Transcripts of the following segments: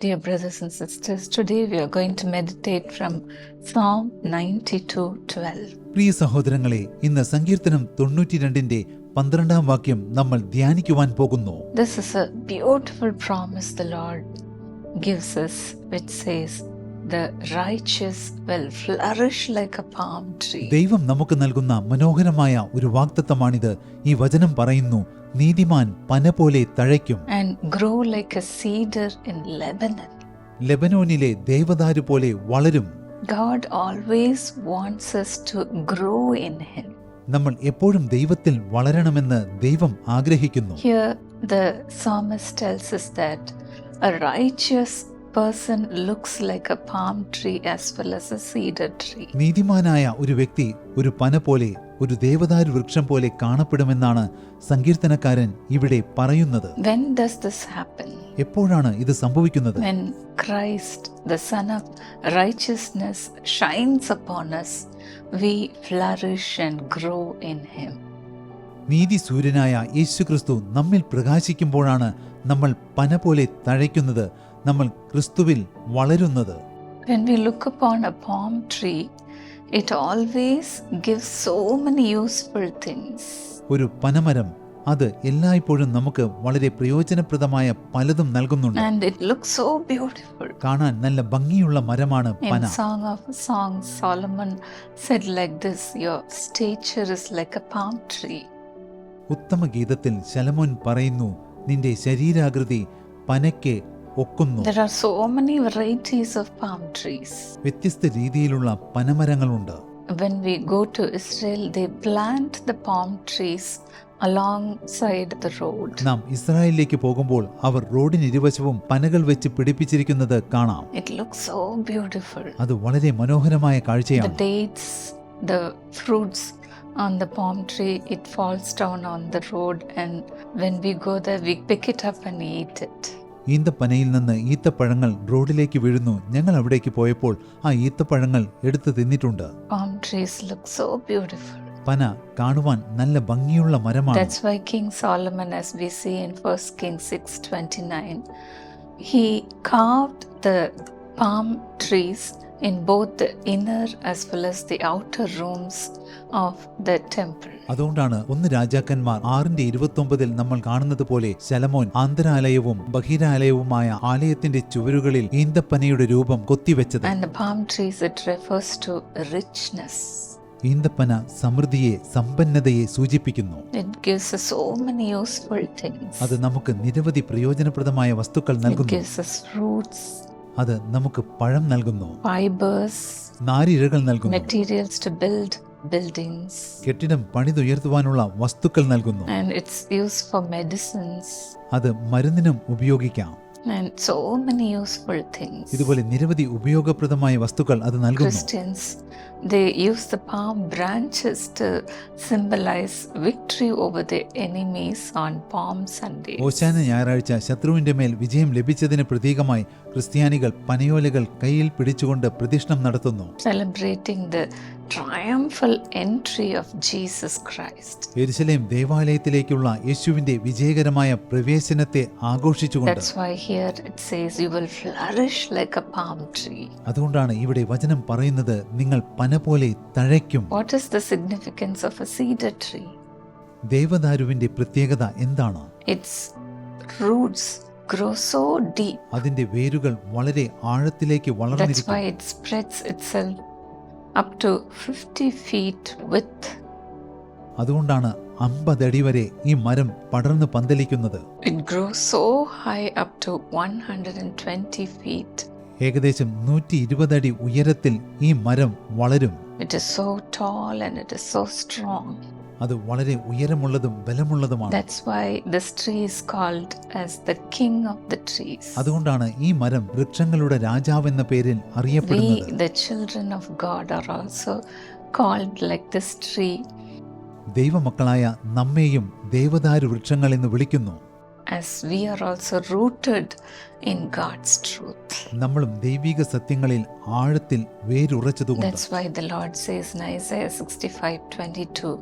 Dear brothers and sisters, today we are going to meditate from Psalm 92 12. പ്രിയ സഹോദരങ്ങളെ ഇന്ന് സങ്കീർത്തനം തൊണ്ണൂറ്റിരണ്ടിന്റെ പന്ത്രണ്ടാം വാക്യം നമ്മൾ ധ്യാനിക്കുവാൻ പോകുന്നു This is a beautiful promise the Lord gives us, which says, The righteous will flourish like a palm tree. ദൈവം നമുക്ക് നൽകുന്ന മനോഹരമായ ഒരു വാക്തത്വമാണിത് ഈ വചനം പറയുന്നു നീതിമാൻ പന പോലെ തഴയ്ക്കും And grow like a cedar in Lebanon. ലെബനോനിലെ ദേവദാരു പോലെ വളരും God always wants us to grow in Him. നമ്മൾ എപ്പോഴും ദൈവത്തിൽ വളരണമെന്ന് ദൈവം ആഗ്രഹിക്കുന്നു Here, the psalmist tells us that a righteous person looks like a palm tree as well as a cedar tree. നീതിമാനായ ഒരു വ്യക്തി ഒരു പന പോലെ ഒരു ദേവദാരു വൃക്ഷം പോലെ കാണപ്പെടുമെന്നാണ് സങ്കീർത്തനക്കാരൻ ഇവിടെ പറയുന്നത് When does this happen? എപ്പോഴാണ് ഇത് സംഭവിക്കുന്നത് When Christ, the Son of Righteousness, shines upon us, we flourish and grow in Him. നീതി സൂര്യനായ യേശുക്രിസ്തു നമ്മിൽ പ്രകാശിക്കുമ്പോഴാണ് നമ്മൾ പന പോലെ തഴയ്ക്കുന്നത് നമ്മൾ ക്രിസ്തുവിൽ വളരുന്നത് When we look upon a palm tree, it always gives so many useful things. ഒരു പനമരം അത് എല്ലായ്പ്പോഴും നമുക്ക് വളരെ പ്രയോജനപ്രദമായ പലതും നൽകുന്നുണ്ട് And it looks so beautiful. കാണാൻ നല്ല ഭംഗിയുള്ള മരമാണ് In പന Song of Songs, Solomon said like this Your stature is like a palm tree. ഉത്തമ ഗീതത്തിൽ ശലമോൻ പറയുന്നു നിന്റെ ശരീരാകൃതി പനയ്ക്ക് ഒക്കുന്നു There are so many varieties of palm trees. വ്യത്യസ്ത രീതിയിലുള്ള പനമരങ്ങളുണ്ട് When we go to Israel, they plant the palm trees alongside the road. നാം ഇസ്രായേലിലേക്ക് പോകുമ്പോൾ അവർ റോഡിനിരുവശവും പനകൾ വെച്ച് പിടിപ്പിച്ചിരിക്കുന്നത് കാണാം It looks so beautiful. അത് വളരെ മനോഹരമായ The കാഴ്ചയാണ് dates, the fruits on the palm tree, it falls down on the road, and when we go there, we pick it up and eat it. ഈന്തപ്പനയിൽ നിന്ന് ഈത്തപ്പഴങ്ങൾ റോഡിലേക്ക് വീഴുന്നു. ഞങ്ങൾ അവിടേക്ക് പോയപ്പോൾ ആ ഈത്തപ്പഴങ്ങൾ എടുത്തു തിന്നിട്ടുണ്ട്. പന കാണുവാൻ നല്ല ഭംഗിയുള്ള മരമാണ്. That's why King Solomon, as we see in 1 Kings 6:29, he carved the palm trees in both the inner as well as the outer rooms of the temple. അതുകൊണ്ടാണ് ഒന്ന് രാജാക്കന്മാർ ആറിന്റെ ഇരുപത്തൊമ്പതിൽ നമ്മൾ കാണുന്നത് പോലെ ശലമോൻ ആന്തരാലയവും ബഹിരാലയവുമായ ആലയത്തിന്റെ ചുവരുകളിൽ ഈന്തപ്പനയുടെ രൂപം കൊത്തിവെച്ചത്. ഈന്തപ്പന സമൃദ്ധിയെ സമ്പന്നതയെ സൂചിപ്പിക്കുന്നു. അത് നമുക്ക് നിരവധി പ്രയോജനപ്രദമായ വസ്തുക്കൾ നൽകുന്നു. അത് നമുക്ക് പഴം നൽകുന്നു. ഫൈബേഴ്സ് നാരിഴകൾ നൽകുന്നു. മെറ്റീരിയൽസ് ടു ബിൽഡ് ബിൽഡിംഗ്സ് കെട്ടിടം പണിതുയർത്തുവാനുള്ള വസ്തുക്കൾ നൽകുന്നു. And it's use for medicines അത് മരുന്നിനും ഉപയോഗിക്കാം. And so many useful things. ഇതുപോലെ നിരവധി ഉപയോഗപ്രദമായ വസ്തുക്കൾ അത് നൽകുന്നു Christians, they use the palm branches to symbolize victory over the enemies on Palm Sunday. ഓശാന ഞായറാഴ്ച ശത്രുവിന്റെ മേൽ വിജയം ലഭിച്ചതിന് പ്രതീകമായി ക്രിസ്ത്യാനികൾ പനയോലകൾ കയ്യിൽ പിടിച്ചുകൊണ്ട് പ്രദക്ഷിണം നടത്തുന്നു Celebrating the triumphal entry of Jesus Christ. യെരുശലേം ദേവാലയത്തിലേക്കുള്ള യേശുവിന്റെ വിജയകരമായ പ്രവേശനത്തെ ആഘോഷിച്ചുകൊണ്ട് That's why here it says, You will flourish like a palm tree. അതുകൊണ്ടാണ് ഇവിടെ വചനം പറയുന്നത് നിങ്ങൾ പന പോലെ തഴയ്ക്കും What is the significance of a cedar tree? ദേവദാരുവിന്റെ പ്രത്യേകത എന്താണ് Its roots grow so deep. അതിന്റെ വേരുകൾ വളരെ ആഴത്തിലേക്ക് That's വളർന്നിരിക്കും why it spreads itself up to 50 feet width. അതുകൊണ്ടാണ് അമ്പതടി വരെ ഈ മരം പടർന്ന് പന്തലിക്കുന്നത് It grows so high up to 120 feet. ഏകദേശം നൂറ്റി അടി ഉയരത്തിൽ ഈ മരം വളരും അത് വളരെ ഉയരമുള്ളതും ബലമുള്ളതുമാണ്. That's why this tree is called as the king of the trees അതുകൊണ്ടാണ് ഈ മരം വൃക്ഷങ്ങളുടെ രാജാവ് എന്ന പേരിൽ അറിയപ്പെടുന്നത്. The children of God are also called like this tree ദൈവമക്കളായ നമ്മെയും ദേവദാരു വൃക്ഷങ്ങൾ എന്ന് വിളിക്കുന്നു. As we are also rooted in God's truth. നമ്മളും ദൈവിക സത്യങ്ങളിൽ ആഴത്തിൽ വേരുറച്ചതുകൊണ്ട് That's why the Lord says in Isaiah 65:22,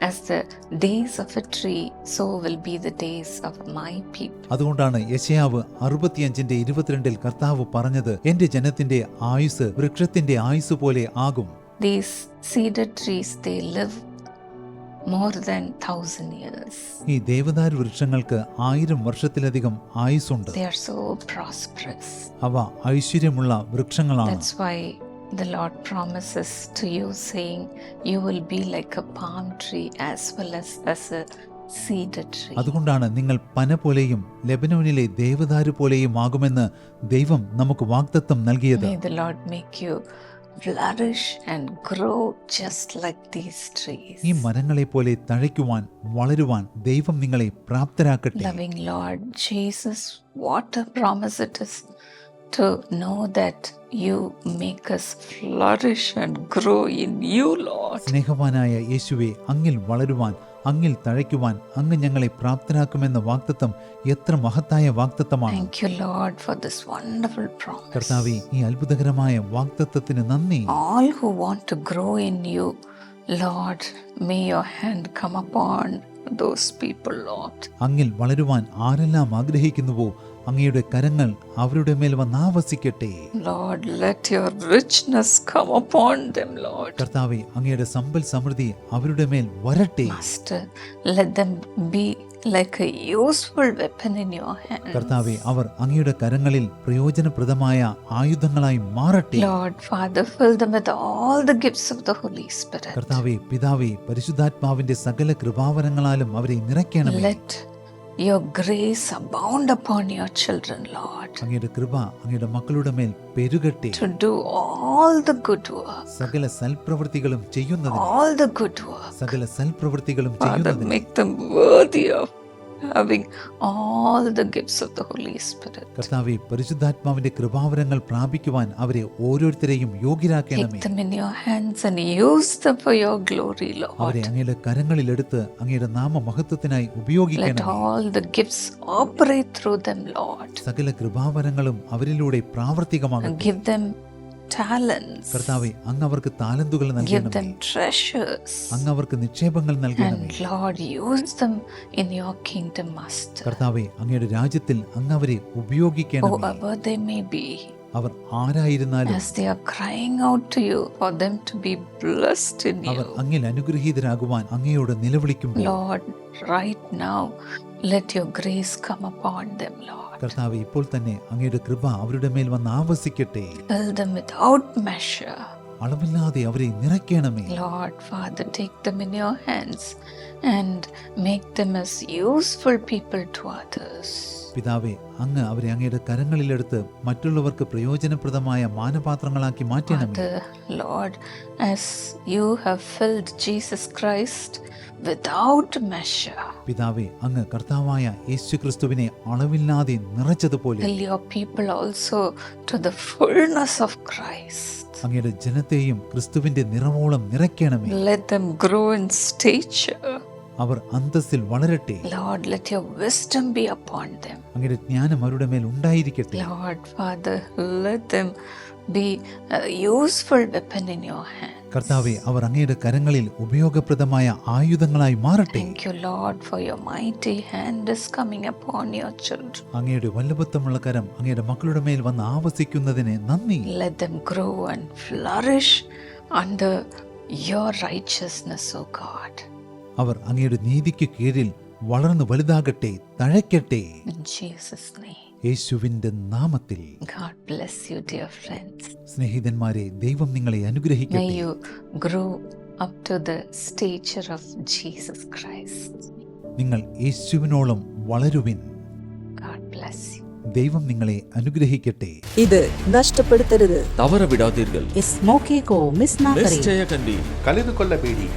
As the days of a tree, so will be the days of my people. അതുകൊണ്ടാണ് യശയാവ് അറുപത്തിയഞ്ചിന്റെ ഇരുപത്തിരണ്ടിൽ കർത്താവ് പറഞ്ഞത് എന്റെ ജനത്തിന്റെ ആയുസ് വൃക്ഷത്തിന്റെ ആയുസ് പോലെ ആകും These cedar trees, they live more than thousand years. ഈ ദേവദാരു വൃക്ഷങ്ങൾക്ക് ആയിരം വർഷത്തിലധികം ആയുസ്സുണ്ട് They are so prosperous. അവ ഐശ്വര്യമുള്ള വൃക്ഷങ്ങളാണ് That's why the Lord promises to you, saying, You will be like a palm tree as well as, as a. അതുകൊണ്ടാണ് നിങ്ങൾ പന പോലെയും ലെബനോനിലെ ദേവദാരു പോലെയും ആകുമെന്ന് ദൈവം നമുക്ക് വാഗ്ദത്തം നൽകിയത് May the Lord make you flourish and grow just like these trees. ഈ മരങ്ങളെ പോലെ തഴയ്ക്കുവാൻ വളരുവാൻ ദൈവം നിങ്ങളെ പ്രാപ്തരാക്കട്ടെ Loving Lord Jesus, what a promise it is to know that you make us flourish and grow in you, Lord. സ്നേഹവാനായ യേശുവെ അങ്ങിൽ വളരുവാൻ അങ്ങിൽ തഴയ്ക്കുവാൻ അങ്ങ് ഞങ്ങളെ പ്രാപ്തരാക്കുമെന്ന വാഗ്ദത്തം എത്ര മഹത്തായ വാഗ്ദത്തമാണ് Thank you, Lord, for this wonderful promise. കർത്താവെ ഈ അത്ഭുതകരമായ വാഗ്ദത്തത്തിന് നന്ദി All who want to grow in you, Lord, may your hand come upon those people, Lord. അങ്ങിൽ വളരുവാൻ ആരെല്ലാം ആഗ്രഹിക്കുന്നുവോ അങ്ങയുടെ കരങ്ങൾ അവരുടെ മേൽ വന്നാവസിക്കട്ടെ Lord, let your richness come upon them, Lord. കർത്താവെ അങ്ങയുടെ സമ്പൽ സമൃദ്ധി അവരുടെ മേൽ വരട്ടെ Master, let them be like a useful weapon in your hand. കർത്താവെ അവർ അങ്ങയുടെ കരങ്ങളിൽ പ്രയോജനപ്രദമായ ആയുധങ്ങളായി മാറട്ടെ Lord, Father, fill them with all the gifts of the Holy Spirit. കർത്താവെ പിതാവെ പരിശുദ്ധാത്മാവിന്റെ സകല കൃപാവരങ്ങളാലും അവരെ നിറയ്ക്കണമേ Let your grace abound upon your children, Lord, അങ്ങയുടെ കൃപ അങ്ങയുടെ മക്കളുടെ മേൽ പെരുകട്ടെ to do all the good work. സകല സൽപ്രവൃത്തികളും ചെയ്യുന്നതിന് All the good work. സകല സൽപ്രവൃത്തികളും Father, ചെയ്യുന്നതിന് make them worthy of having all the gifts of the Holy Spirit. കർത്താവെ പരിശുദ്ധാത്മാവിന്റെ കൃപാവരങ്ങൾ പ്രാപിക്കുവാൻ അവരെ ഓരോരുത്തരെയും യോഗ്യരാക്കണമേ Take them in your hands and use them for your glory, അവരെ Lord. അങ്ങയുടെ നാമ മഹത്വത്തിനായി ഉപയോഗിക്കണം Let ഉപയോഗിക്കണമേ all the gifts operate through them, Lord. സകല കൃപാവരങ്ങളും അവരിലൂടെ And give them talents. കർത്താവെ അങ്ങ് അവർക്ക് താലന്തുകൾ Give നൽകണമേ them treasures. അങ്ങ് അവർക്ക് നിക്ഷേപങ്ങൾ നൽകണമേ And Lord, use them in your kingdom, Master. കർത്താവെ അങ്ങയുടെ രാജ്യത്തിൽ അങ്ങ് അവരെ ഉപയോഗിക്കണമേ Whoever they may be, our ആരായിരുന്നാലും as they are crying out to you for them to be blessed in our you. അങ്ങിൽ അനുഗ്രഹീതരാകുവാൻ അങ്ങയോട് നിലവിളിക്കുമ്പോൾ Lord, right now, let your grace come upon them, Lord. കർത്താവ് ഇപ്പോൾ തന്നെ അങ്ങയുടെ കൃപ അവരുടെ മേൽ വന്ന് ആവസിക്കട്ടെ. അളവില്ലാതെ അവരെ നിറയ്ക്കണമേ Lord, Father, take them in your hands and make them as useful people to others. പിതാവെ അങ്ങ് അവരെ അങ്ങയുടെ കരങ്ങളിലെടുത്ത് മറ്റുള്ളവർക്ക് പ്രയോജനപ്രദമായ മാനപാത്രങ്ങളാക്കി മാറ്റണമേ Father, Lord, as you have filled Jesus Christ without measure, പിതാവെ അങ്ങ് കർത്താവായ യേശു ക്രിസ്തുവിനെ അളവില്ലാതെ നിറച്ചതുപോലെ fill your people also to the fullness of Christ. അങ്ങയുടെ ജനത്തെയും ക്രിസ്തുവിന്റെ നിറമോളം നിറയ്ക്കണമേ Let them grow in stature. അവർ അന്തസ്സിൽ വളരട്ടെ Lord let your wisdom be upon them. അങ്ങയുടെ ജ്ഞാനം അവരുടെ മേൽ ഉണ്ടായിരിക്കട്ടെ Lord father let them be a useful weapon in your hand. കർത്താവെ അവർ അങ്ങയുടെ കരങ്ങളിൽ ഉപയോഗപ്രദമായ ആയുധങ്ങളായി മാറട്ടെ Thank you, Lord, for your mighty hand is coming upon your children. അങ്ങയുടെ വല്ലഭത്വമുള്ള കരം അങ്ങയുടെ മക്കളുടെ മേൽ വന്ന് ആവസിക്കുന്നതിന് നന്ദി Let them grow and flourish under your righteousness, O God. അവർ അങ്ങയുടെ നീതിക്ക് കീഴിൽ വളർന്നു വലുതാകട്ടെ തഴയ്ക്കട്ടെ In Jesus' name. യേശുവിന്റെ നാമത്തിൽ God bless you dear friends സ്നേഹിതന്മാരെ ദൈവം നിങ്ങളെ അനുഗ്രഹിക്കട്ടെ. Grow up to the stature of Jesus Christ നിങ്ങൾ യേശുവിനോളം വളരുവിൻ. ഗോഡ് ബ്ലെസ് യു ദൈവം നിങ്ങളെ അനുഗ്രഹിക്കട്ടെ. ഇത് നഷ്ടപ്പെടുത്തരുത്. തവറ വിടാതീർകൾ ഇസ് മോക്കേ കോ മിസ് നാ കരി മിസ് ചെയ്യ പേടി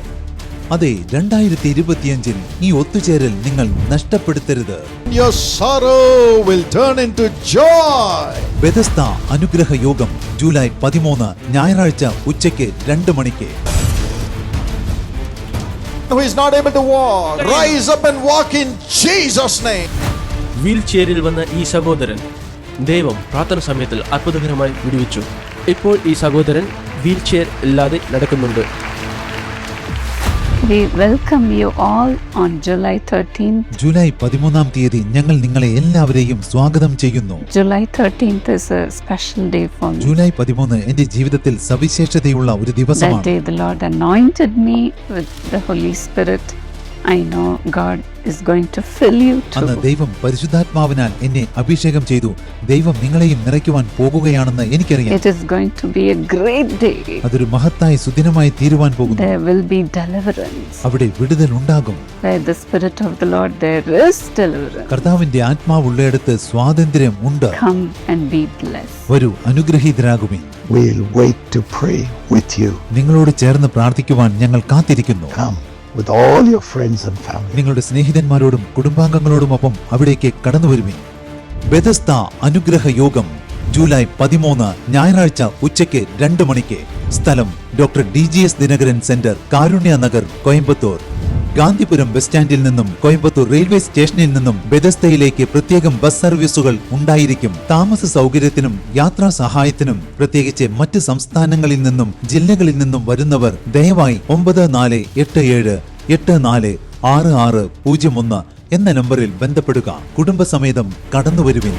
അതെ രണ്ടായിരത്തി ഇരുപത്തിയഞ്ചിൽ ഈ ഒത്തുചേരൽ നിങ്ങൾ നഷ്ടപ്പെടുത്തരുത് Your sorrow will turn into joy. ബെതസ്ത അനുഗ്രഹ യോഗം ജൂലൈ പതിമൂന്ന് ഞായറാഴ്ച ഉച്ചയ്ക്ക് രണ്ട് മണിക്ക് Who is not able to walk, rise up and walk in Jesus' name. Wheel ചെയറിൽ വന്ന ഈ സഹോദരൻ ദൈവം പ്രാർത്ഥന സമയത്തിൽ അത്ഭുതകരമായി വിടുവിച്ചു ഇപ്പോൾ ഈ സഹോദരൻ വീൽ ചെയർ ഇല്ലാതെ നടക്കുന്നുണ്ട് We welcome you all on July 13th. July പതിമൂന്നാം തീയതി ഞങ്ങൾ നിങ്ങളെ എല്ലാവരെയും സ്വാഗതം ചെയ്യുന്നു July 13th is a special day for me. July പതിമൂന്ന് എന്റെ ജീവിതത്തിൽ സവിശേഷതയുള്ള ഒരു That ദിവസമാണ് day, the Lord anointed me with the Holy Spirit. I know God is going to fill you അന്ന്. ദൈവം പരിശുദ്ധാത്മാവിനാൽ എന്നെ അഭിഷേകം ചെയ്തു ദൈവം നിങ്ങളെയും നിറയ്ക്കുവാൻ പോകുകയാണെന്ന് എനിക്കറിയാം It is going to be a great day. അതൊരു മഹത്തായ സുദിനമായി തീരുവാൻ പോകുന്നു There will be deliverance. അവിടെ വിടുതൽ ഉണ്ടാകും Where the Spirit of the Lord, there is deliverance. കർത്താവിന്റെ ആത്മാവുള്ളയിടത്ത് സ്വാതന്ത്ര്യം ഉണ്ട് Come and be blessed. വരൂ അനുഗ്രഹീതരാകുമേ We'll wait to pray with you. നിങ്ങളോട് ചേർന്ന് പ്രാർത്ഥിക്കുവാൻ ഞങ്ങൾ കാത്തിരിക്കുന്നു Come with all your friends and family. നിങ്ങളുടെ സ്നേഹിതന്മാരോടും കുടുംബാംഗങ്ങളോടും ഒപ്പം അവിടേക്ക് കടന്നു വരുവി ബെതസ്ത അനുഗ്രഹ യോഗം ജൂലൈ പതിമൂന്ന് ഞായറാഴ്ച ഉച്ചയ്ക്ക് രണ്ട് മണിക്ക്. സ്ഥലം doctor D G S Dinakaran centre Karunya Nagar Coimbatore. Gandhipuram bus സ്റ്റാൻഡിൽ നിന്നും കോയമ്പത്തൂർ റെയിൽവേ സ്റ്റേഷനിൽ നിന്നും ബെദസ്തയിലേക്ക് പ്രത്യേകം ബസ് സർവീസുകൾ ഉണ്ടായിരിക്കും. താമസ സൗകര്യത്തിനും യാത്രാ സഹായത്തിനും പ്രത്യേകിച്ച് മറ്റ് സംസ്ഥാനങ്ങളിൽ നിന്നും ജില്ലകളിൽ നിന്നും വരുന്നവർ ദയവായി ഒമ്പത് നാല് എട്ട് ഏഴ് എട്ട് നാല് ആറ് ആറ് പൂജ്യം ഒന്ന് എന്ന നമ്പറിൽ ബന്ധപ്പെടുക. കുടുംബസമേതം കടന്നുവരുവിൻ.